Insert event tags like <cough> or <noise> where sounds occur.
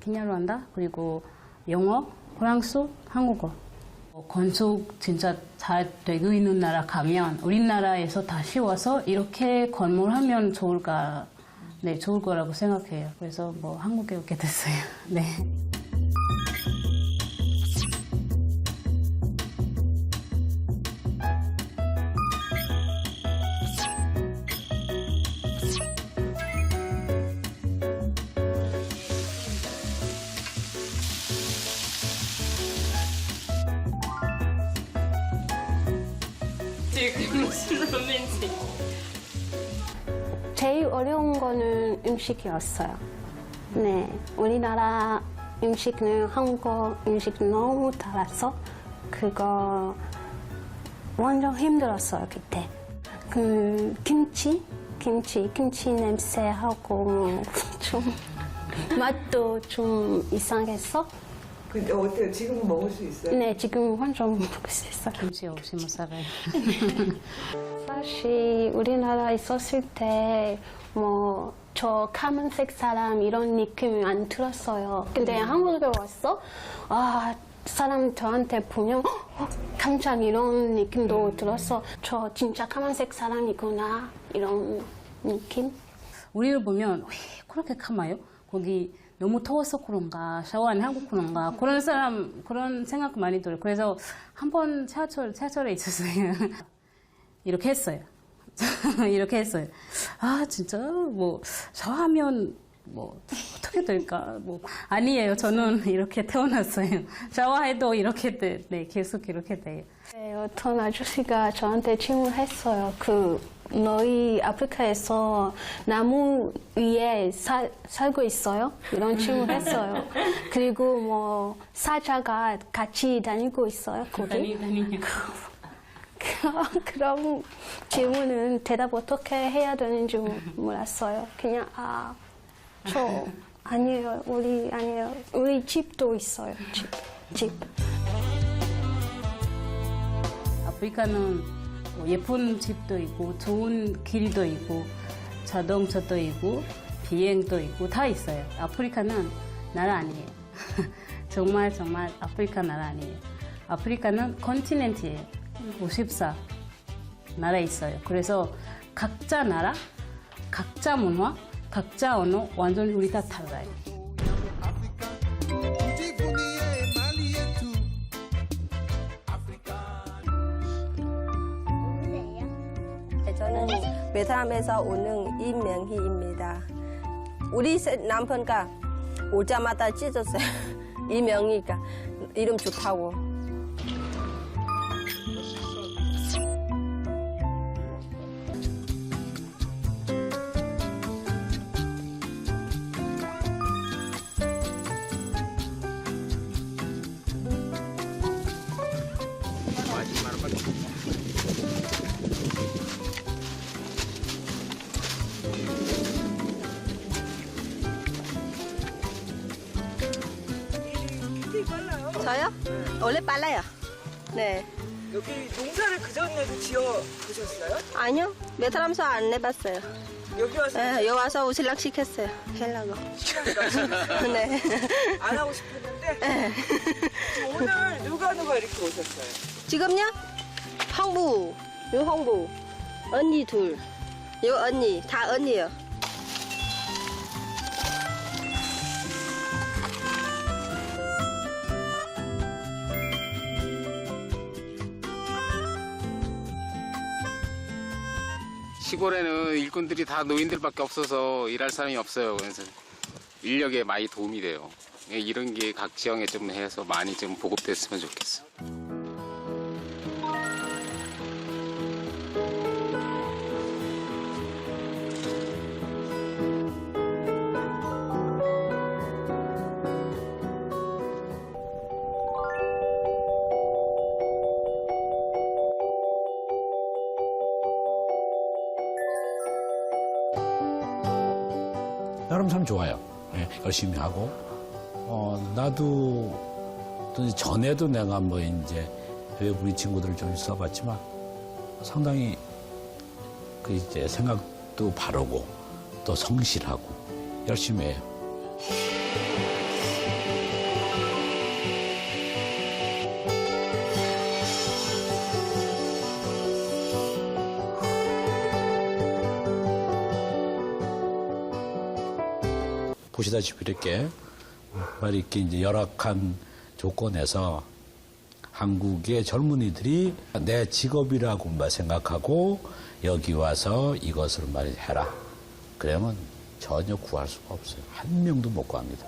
케냐로 한다. 그리고 영어, 프랑스, 한국어. 어, 건축 진짜 잘 되고 있는 나라 가면 우리나라에서 다시 와서 이렇게 건물하면 좋을까? 네, 좋을 거라고 생각해요. 그래서 뭐 한국에 오게 됐어요. <laughs> 네. 제일 어려운 거는 음식이었어요. 네, 우리나라 음식은 한국 음식 너무 달라서 그거 완전 힘들었어요 그때. 그 김치, 김치, 김치 냄새하고 좀 <laughs> 맛도 좀 이상했어. 근데 어때요? 지금은 먹을 수 있어요? 네, 지금 완전 먹을 수 있어요. 김치 없이 못 살아요. <laughs> 사실 우리나라 있었을 때 뭐 저 까만색 사람 이런 느낌 안 들었어요. 근데 한국에 왔어? 아 사람 저한테 보면 어, 깜짝 이런 느낌도 들었어. 저 진짜 까만색 사람이구나 이런 느낌. 우리를 보면 왜 그렇게 감아요? 거기 너무 더워서 그런가 샤워 안 하고 그런가 그런 사람 그런 생각 많이 들어요. 그래서 한 번 지하철 지하철에 있었어요. <laughs> 이렇게 했어요. <laughs> 이렇게 했어요. 아 진짜 뭐 샤워하면 뭐 어떻게 될까? 뭐 아니에요. 저는 이렇게 태어났어요. <laughs> 샤워해도 이렇게 돼. 네 계속 이렇게 돼요. 네, 어떤 아저씨가 저한테 질문했어요. 그 너희 아프리카에서 나무 위에 사, 살고 있어요? 이런 질문했어요. <laughs> 그리고 뭐 사자가 같이 다니고 있어요. 거기? 다니 다니. 그런 질문은 대답 어떻게 해야 되는지 몰랐어요. 그냥 아, 저 아니에요. 우리 아니에요. 우리 집도 있어요. 집. 집. 아프리카는 뭐 예쁜 집도 있고 좋은 길도 있고 자동차도 있고 비행도 있고 다 있어요. 아프리카는 나라 아니에요. <laughs> 정말 정말 아프리카 나라 아니에요. 아프리카는 컨티넨트예요. 54 나라 있어요. 그래서 각자 나라, 각자 문화, 각자 언어 완전 우리 다 달라요. 저는 베트남에서 오는 이명희입니다. 우리 세- 남편과 오자마자 찢었어요. <laughs> 이명희가 이름 좋다고. 빨라요. 저요? 원래 빨라요. 네. 여기 농사를 그 전에도 지어 보셨어요? 아니요. 베트남서 안 해봤어요. 여기 와서 네, 여기 와서 우슬랑 시켰어요. 하려고. <laughs> 네. 안 하고 싶었는데 지금 오늘 누가 누가 이렇게 오셨어요? 지금요? 형부, 요 형부, 언니 둘, 요 언니, 다 언니요. 시골에는 일꾼들이 다 노인들밖에 없어서 일할 사람이 없어요. 그래서 인력에 많이 도움이 돼요. 이런 게 각 지역에 좀 해서 많이 좀 보급됐으면 좋겠어. 나름 참 좋아요. 예, 열심히 하고 어, 나도 전에도 내가 뭐 이제 외국인 친구들을 좀 써봤지만 상당히 그 이제 생각도 바르고 또 성실하고 열심히 해요. 보시다시피 이렇게 말 이렇게 이제 열악한 조건에서 한국의 젊은이들이 내 직업이라고만 생각하고 여기 와서 이것을 말이 해라. 그러면 전혀 구할 수가 없어요. 한 명도 못 구합니다.